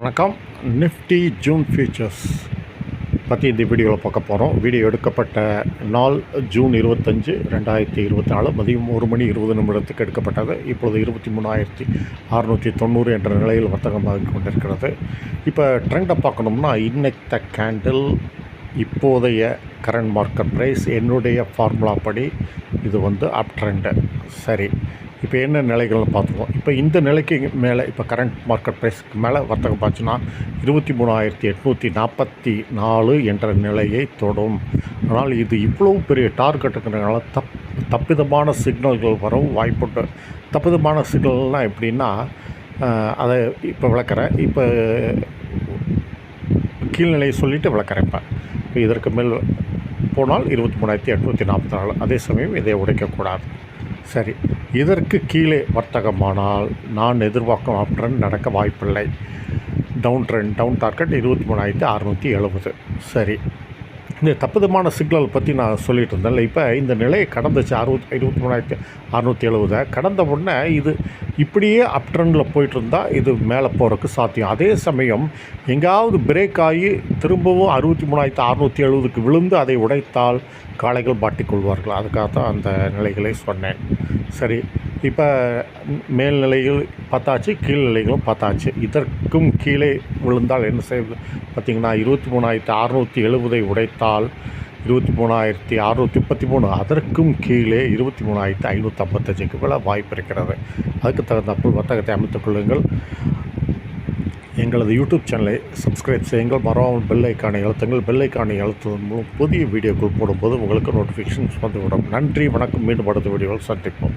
வணக்கம். Nifty June features பற்றி இந்த வீடியோவில் பார்க்க போகிறோம் வீடியோ எடுக்கப்பட்ட நாள் ஜூன் இருபத்தஞ்சு ரெண்டாயிரத்தி இருபத்தி நாலு மதியம் ஒரு மணி இருபது நிமிடத்துக்கு எடுக்கப்பட்டது. இப்பொழுது இருபத்தி மூணாயிரத்தி அறுநூற்றி தொண்ணூறு என்ற நிலையில் வர்த்தகமாக கொண்டிருக்கிறது. இப்போ ட்ரெண்டை பார்க்கணும்னா இன்னைத்த கேண்டில் இப்போதைய கரண்ட் மார்க்கெட் ப்ரைஸ் என்னுடைய ஃபார்முலா படி இது வந்து அப் ட்ரெண்டு சரி. இப்போ என்ன நிலைகள்னு பார்த்துருவோம் இப்போ இந்த நிலைக்கு மேலே இப்போ கரண்ட் மார்க்கெட் ப்ரைஸ்க்கு மேலே வர்த்தகம் பார்த்துன்னா இருபத்தி மூணாயிரத்தி எட்நூற்றி நாற்பத்தி நாலு என்ற நிலையை தொடும். ஆனால் இது இவ்வளவு பெரிய டார்கெட் இருக்கிறதுனால தப் தப்பிதமான சிக்னல்கள் வரவும் வாய்ப்புண்டு. தப்பிதமான சிக்னல்னால் எப்படின்னா அதை இப்போ விளக்குறேன். இப்போ கீழ்நிலையை சொல்லிவிட்டு விளக்குறேன் இப்போ. இப்போ இதற்கு மேல் போனால் இருபத்தி மூணாயிரத்தி எட்நூற்றி நாற்பத்தி நாலு. அதே சமயம் இதை உடைக்கக்கூடாது. சரி. இதற்கு கீழே வர்த்தகமானால் நான் எதிர்பார்க்கும் அப்ட்ரெண்ட் நடக்க வாய்ப்பில்லை. டவுன் ட்ரெண்ட் டவுன் டார்கெட் இருபத்தி மூணாயிரத்தி அறநூற்றி எழுபது. சரி. இந்த தப்புதமான சிக்னல் பற்றி நான் சொல்லிட்டு இருந்தேன்ல. இப்போ இந்த நிலையை கடந்துச்சு அறுபத்தி இருபத்தி மூணாயிரத்தி அறநூற்றி எழுபதை கடந்த உடனே இது இப்படியே அப் ட்ரெண்டில் போயிட்டு இருந்தால் இது மேலே போகிறதுக்கு சாத்தியம். அதே சமயம் எங்காவது பிரேக் ஆகி திரும்பவும் அறுபத்தி மூணாயிரத்தி அறநூற்றி எழுபதுக்கு விழுந்து அதை உடைத்தால் காளைகள் மாட்டிக்கொள்வார்கள் அதுக்காக தான் அந்த நிலைகளை சொன்னேன். சரி இப்போ மேல்நிலைகள் பார்த்தாச்சு கீழ்நிலைகளும் பார்த்தாச்சு. இதற்கும் கீழே விழுந்தால் என்ன செய்வது? பார்த்திங்கன்னா இருபத்தி மூணாயிரத்தி அறநூற்றி எழுபதை உடைத்தால் இருபத்தி மூணாயிரத்தி அறநூற்றி முப்பத்தி மூணு. அதற்கும் கீழே இருபத்தி மூணாயிரத்தி ஐநூற்றி ஐம்பத்தஞ்சுக்கு மேலே வாய்ப்பு இருக்கிறது. அதுக்கு தகுந்தப்போ வர்த்தகத்தை அமைத்துக் கொள்ளுங்கள். எங்களது யூடியூப் சேனலை சப்ஸ்கிரைப் செய்யுங்கள். மறவாமல் பெல் ஐக்கானை அழுத்துங்கள். பெல் ஐக்கானை அழுத்துவதன் மூலம் புதிய வீடியோக்கள் போடும்போது உங்களுக்கு நோட்டிஃபிகேஷன்ஸ் வந்துவிடும். நன்றி வணக்கம். மீண்டும் அடுத்த வீடியோவில் சந்திப்போம்.